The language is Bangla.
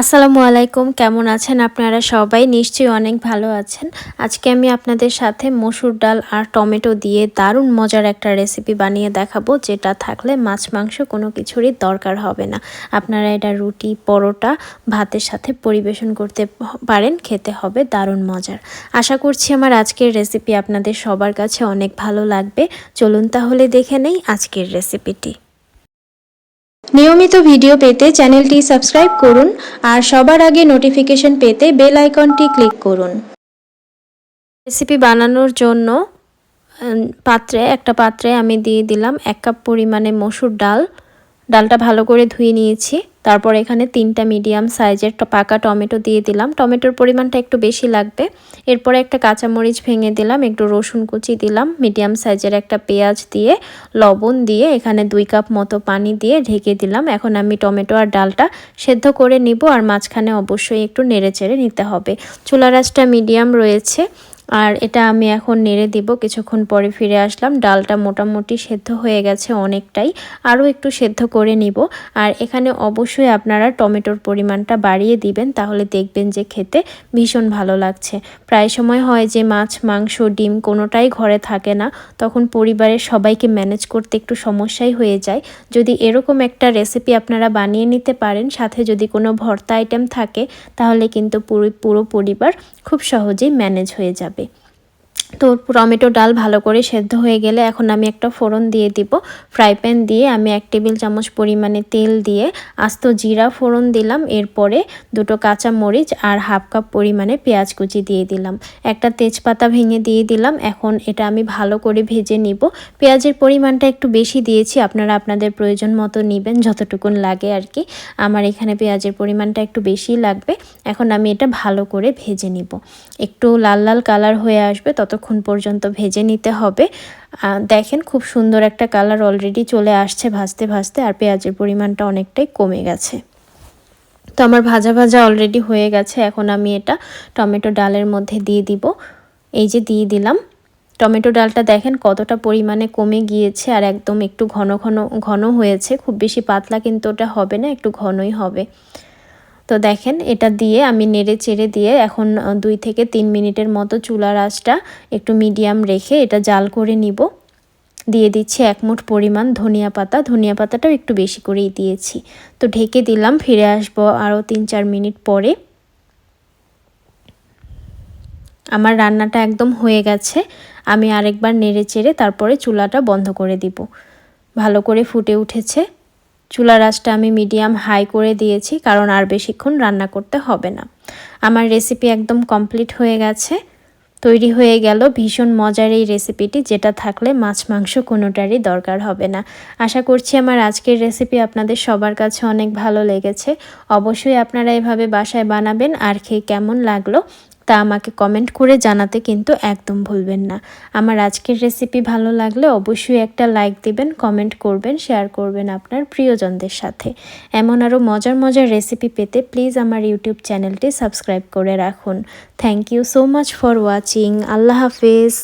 আসসালামু আলাইকুম, কেমন আছেন আপনারা সবাই? নিশ্চয়ই অনেক ভালো আছেন। আজকে আমি আপনাদের সাথে মসুর ডাল আর টমেটো দিয়ে দারুণ মজার একটা রেসিপি বানিয়ে দেখাবো, যেটা থাকলে মাছ, মাংস কোনো কিছুরই দরকার হবে না। আপনারা এটা রুটি, পরোটা, ভাতের সাথে পরিবেশন করতে পারেন, খেতে হবে দারুণ মজার। আশা করছি আমার আজকের রেসিপি আপনাদের সবার কাছে অনেক ভালো লাগবে। চলুন তাহলে দেখে নেই আজকের রেসিপিটি নিয়মিত ভিডিও পেতে চ্যানেলটি সাবস্ক্রাইব করুন আর সবার আগে নোটিফিকেশন পেতে বেল আইকনটি ক্লিক করুন। রেসিপি বানানোর জন্য পাত্রে, একটা পাত্রে আমি দিয়ে দিলাম এক কাপ পরিমাণে মসুর ডাল। ডালটা ভালো করে ধুয়ে নিয়েছি। তারপর এখানে তিনটা মিডিয়াম সাইজের পাকা টমেটো দিয়ে দিলাম। টমেটোর পরিমাণটা একটু বেশি লাগবে। এরপরে একটা কাঁচামরিচ ভেঙে দিলাম, একটু রসুন কুচি দিলাম মিডিয়াম সাইজের একটা পেঁয়াজ দিয়ে, লবণ দিয়ে, এখানে দুই কাপ মতো পানি দিয়ে ঢেকে দিলাম। এখন আমি টমেটো আর ডালটা সেদ্ধ করে নিব, আর মাঝখানে অবশ্যই একটু নেড়ে চেড়ে নিতে হবে। চুলা রাসটা মিডিয়াম রয়েছে। আর এটা আমি এখন নেড়ে দিব, কিছুক্ষণ পরে ফিরে আসলাম। ডালটা মোটামুটি সেদ্ধ হয়ে গেছে অনেকটাই, আরও একটু সেদ্ধ করে নিব। আর এখানে অবশ্যই আপনারা টমেটোর পরিমাণটা বাড়িয়ে দিবেন, তাহলে দেখবেন যে খেতে ভীষণ ভালো লাগছে। প্রায় সময় হয় যে মাছ, মাংস, ডিম কোনোটাই ঘরে থাকে না, তখন পরিবারের সবাইকে ম্যানেজ করতে একটু সমস্যাই হয়ে যায়। যদি এরকম একটা রেসিপি আপনারা বানিয়ে নিতে পারেন, সাথে যদি কোনো ভর্তা আইটেম থাকে, তাহলে কিন্তু পুরো পুরো পরিবার খুব সহজেই ম্যানেজ হয়ে যাবে। তো টমেটো ডাল ভালো করে সেদ্ধ হয়ে গেলে এখন আমি একটা ফোড়ন দিয়ে দিব। ফ্রাই প্যান দিয়ে আমি এক টেবিল চামচ পরিমাণে তেল দিয়ে আস্ত জিরা ফোড়ন দিলাম। এরপরে দুটো কাঁচা মরিচ আর হাফ কাপ পরিমাণে পেঁয়াজ কুচি দিয়ে দিলাম। একটা তেজপাতা ভেঙে দিয়ে দিলাম। এখন এটা আমি ভালো করে ভেজে নিব। পেঁয়াজের পরিমাণটা একটু বেশি দিয়েছি। আপনারা আপনাদের প্রয়োজন মতো নেবেন, যতটুকুন লাগে আর কি। আমার এখানে পেঁয়াজের পরিমাণটা একটু বেশি লাগবে। এখন আমি এটা ভালো করে ভেজে নিব। একটু লাল লাল কালার হয়ে আসবে তত ততক্ষণ পর্যন্ত ভেজে নিতে হবে। দেখেন খুব সুন্দর একটা কালার অলরেডি চলে আসছে ভাজতে ভাজতে আর পেঁয়াজের পরিমাণটা অনেকটাই কমে গেছে। তো আমার ভাজা ভাজা অলরেডি হয়ে গেছে, এখন আমি এটা টমেটো ডালের মধ্যে দিয়ে দিব। এই যে দিয়ে দিলাম। টমেটো ডালটা দেখেন কতটা পরিমাণে কমে গিয়েছে আর একদম একটু ঘন ঘন ঘন হয়েছে। খুব বেশি পাতলা কিন্তু ওটা হবে না, একটু ঘনই হবে। তো দেখেন, এটা দিয়ে আমি নেড়ে চেড়ে দিয়ে এখন দুই থেকে তিন মিনিটের মতো চুলার আঁচটা একটু মিডিয়াম রেখে এটা জাল করে নিব। দিয়ে দিচ্ছি এক মুঠ পরিমাণ ধনিয়া পাতা। ধনিয়া পাতাটাও একটু বেশি করেই দিয়েছি। তো ঢেকে দিলাম, ফিরে আসব আরও তিন চার মিনিট পরে। আমার রান্নাটা একদম হয়ে গেছে। আমি আরেকবার নেড়ে চেড়ে তারপরে চুলাটা বন্ধ করে দিব। ভালো করে ফুটে উঠেছে। চুলা রাসটা আমি মিডিয়াম হাই করে দিয়েছি, কারণ আর বেশিক্ষণ রান্না করতে হবে না। আমার রেসিপি একদম কমপ্লিট হয়ে গেছে। তৈরি হয়ে গেল। ভীষণ মজার এই রেসিপিটি যেটা থাকলে মাছ, মাংস কোনোটারই দরকার হবে না। আশা করছি আমার আজকের রেসিপি আপনাদের সবার কাছে অনেক ভালো লেগেছে। অবশ্যই আপনারা এভাবে বাসায় বানাবেন আর খেয়ে কেমন লাগল তা আমাকে কমেন্ট করে জানাতে কিন্তু একদম ভুলবেন না। আমার আজকের রেসিপি ভালো লাগলে অবশ্যই একটা লাইক দিবেন কমেন্ট করবেন শেয়ার করবেন আপনার প্রিয়জনদের সাথে। এমন আরও মজার মজার রেসিপি পেতে প্লিজ আমার ইউটিউব চ্যানেলটি সাবস্ক্রাইব করে রাখুন। Thank you so much for watching Allah Hafiz.